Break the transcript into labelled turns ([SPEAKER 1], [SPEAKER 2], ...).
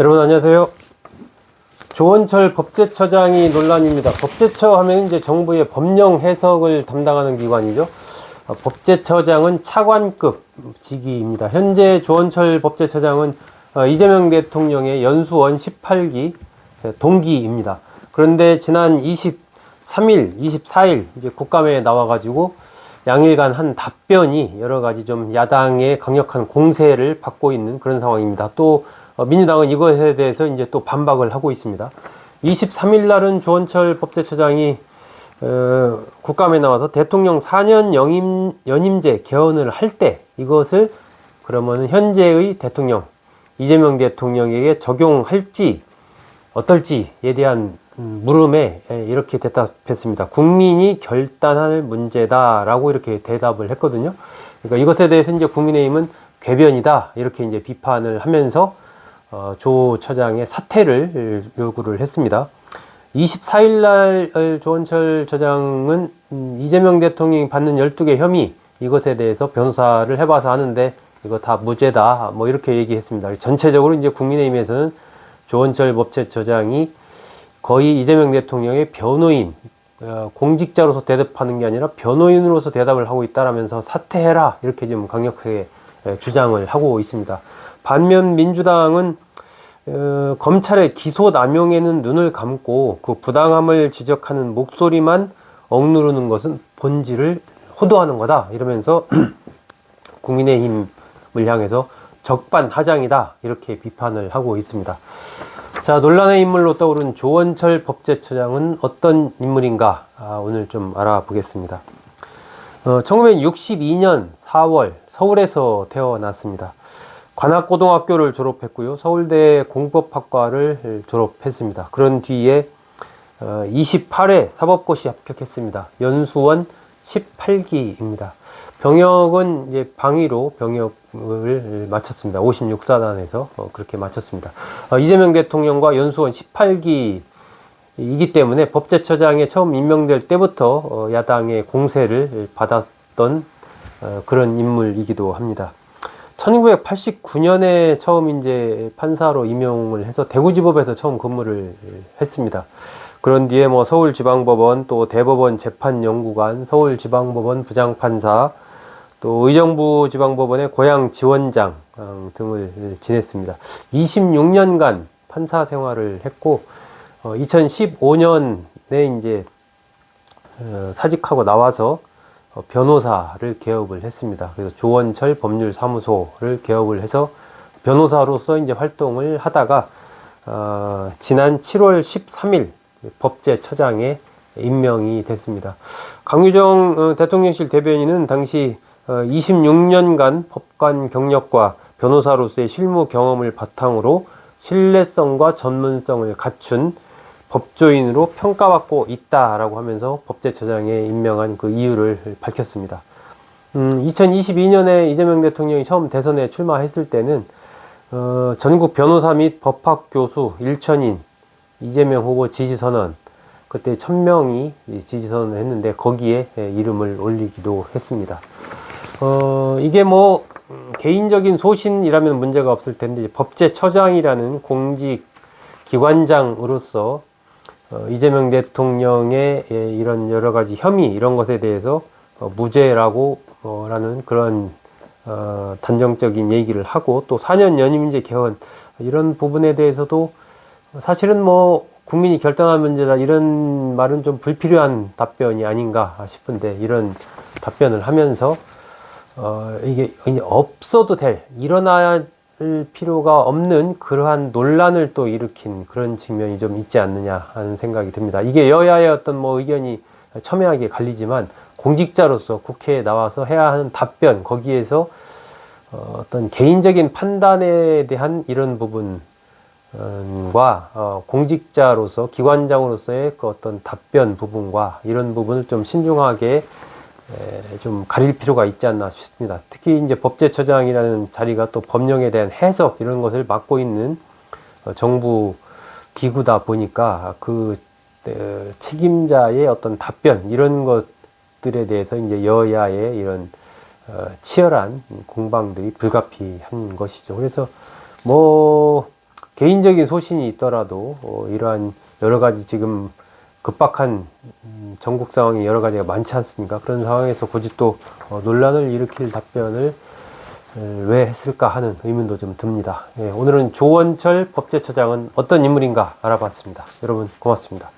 [SPEAKER 1] 여러분 안녕하세요. 조원철 법제처장이 논란입니다. 법제처 하면 이제 정부의 법령 해석을 담당하는 기관이죠. 어, 법제처장은 차관급 직위입니다. 현재 조원철 법제처장은 어, 이재명 대통령의 연수원 18기 동기입니다. 그런데 지난 23일, 24일 이제 국감에 나와가지고 양일간 한 답변이 여러 가지 좀 야당의 강력한 공세를 받고 있는 그런 상황입니다. 또 어, 민주당은 이것에 대해서 이제 또 반박을 하고 있습니다. 23일 날은 조원철 법제처장이 어, 국감에 나와서 대통령 4년 연임, 연임제 개헌을 할 때 이것을 그러면 현재의 대통령 이재명 대통령에게 적용할지 어떨지에 대한 음, 물음에 예, 이렇게 대답했습니다. 국민이 결단할 문제다라고 이렇게 대답을 했거든요. 그러니까 이것에 대해서 이제 국민의힘은 궤변이다 이렇게 이제 비판을 하면서 어, 조 처장의 사퇴를 요구를 했습니다. 24일 날 조원철 처장은 음, 이재명 대통령이 받는 12개 혐의 이것에 대해서 변호사를 해봐서 하는데 이거 다 무죄다 뭐 이렇게 얘기했습니다. 전체적으로 이제 국민의힘에서는 조원철 법제처장이 거의 이재명 대통령의 변호인 어, 공직자로서 대답하는 게 아니라 변호인으로서 대답을 하고 있다라면서 사퇴해라 이렇게 좀 강력하게 예, 주장을 하고 있습니다. 반면 민주당은 어, 검찰의 기소 남용에는 눈을 감고 그 부당함을 지적하는 목소리만 억누르는 것은 본질을 호도하는 거다 이러면서 국민의힘을 향해서 적반하장이다 이렇게 비판을 하고 있습니다. 자 논란의 인물로 떠오른 조원철 법제처장은 어떤 인물인가 아, 오늘 좀 알아보겠습니다. 어, 1962년 4월 서울에서 태어났습니다. 관악고등학교를 졸업했고요. 서울대 공법학과를 졸업했습니다. 그런 뒤에 28회 사법고시 합격했습니다. 연수원 18기입니다. 병역은 이제 방위로 병역을 마쳤습니다. 56사단에서 어, 그렇게 마쳤습니다. 어, 이재명 대통령과 연수원 18기 이기 때문에 법제처장에 처음 임명될 때부터 어, 야당의 공세를 받았던 그런 인물이기도 합니다. 1989년에 처음 이제 판사로 임용을 해서 대구지법에서 처음 근무를 했습니다. 그런 뒤에 뭐 서울지방법원 또 대법원 재판연구관, 서울지방법원 부장판사, 또 의정부 지방법원의 고향 지원장 어, 등을 지냈습니다. 26년간 판사 생활을 했고 어, 2015년에 이제 어, 사직하고 나와서 어, 변호사를 개업을 했습니다. 그래서 조원철 법률사무소를 개업을 해서 변호사로서 이제 활동을 하다가 어, 지난 7월 13일 법제처장에 임명이 됐습니다. 강유정 어, 대통령실 대변인은 당시 어, 26년간 법관 경력과 변호사로서의 실무 경험을 바탕으로 신뢰성과 전문성을 갖춘 법조인으로 평가받고 있다라고 하면서 법제처장에 임명한 그 이유를 밝혔습니다. 음, 2022년에 이재명 대통령이 처음 대선에 출마했을 때는 어, 전국 변호사 및 법학 교수 1천인 이재명 후보 지지선언 그때 천명이 지지선언을 했는데 거기에 예, 이름을 올리기도 했습니다. 어, 이게 뭐 음, 개인적인 소신이라면 문제가 없을 텐데 법제처장이라는 공직 기관장으로서 어, 이재명 대통령의 예, 이런 여러 가지 혐의 이런 것에 대해서 어, 무죄라고 어, 라는 그런 어, 단정적인 얘기를 하고 또 4년 연임제 개헌 이런 부분에 대해서도 사실은 뭐 국민이 결단할 문제다 이런 말은 좀 불필요한 답변이 아닌가 싶은데 이런 답변을 하면서 어, 이게 없어도 될 일어나 야 필요가 없는 그러한 논란을 또 일으킨 그런 측면이 좀 있지 않느냐 하는 생각이 듭니다. 이게 여야의 어떤 뭐 의견이 첨예하게 갈리지만 공직자로서 국회에 나와서 해야 하는 답변 거기에서 어, 어떤 개인적인 판단에 대한 이런 부분과 어, 공직자로서 기관장으로서의 그 어떤 답변 부분과 이런 부분을 좀 신중하게 좀 가릴 필요가 있지 않나 싶습니다. 특히 이제 법제처장이라는 자리가 또 법령에 대한 해석 이런 것을 맡고 있는 어, 정부 기구다 보니까 그 책임자의 어떤 답변 이런 것들에 대해서 이제 여야의 이런 어, 치열한 공방들이 불가피한 것이죠. 그래서 뭐 개인적인 소신이 있더라도 어, 이러한 여러 가지 지금 급박한 음, 전국 상황이 여러 가지가 많지 않습니까? 그런 상황에서 굳이 또 어, 논란을 일으킬 답변을 에, 왜 했을까 하는 의문도 좀 듭니다. 예, 오늘은 조원철 법제처장은 어떤 인물인가 알아봤습니다. 여러분 고맙습니다.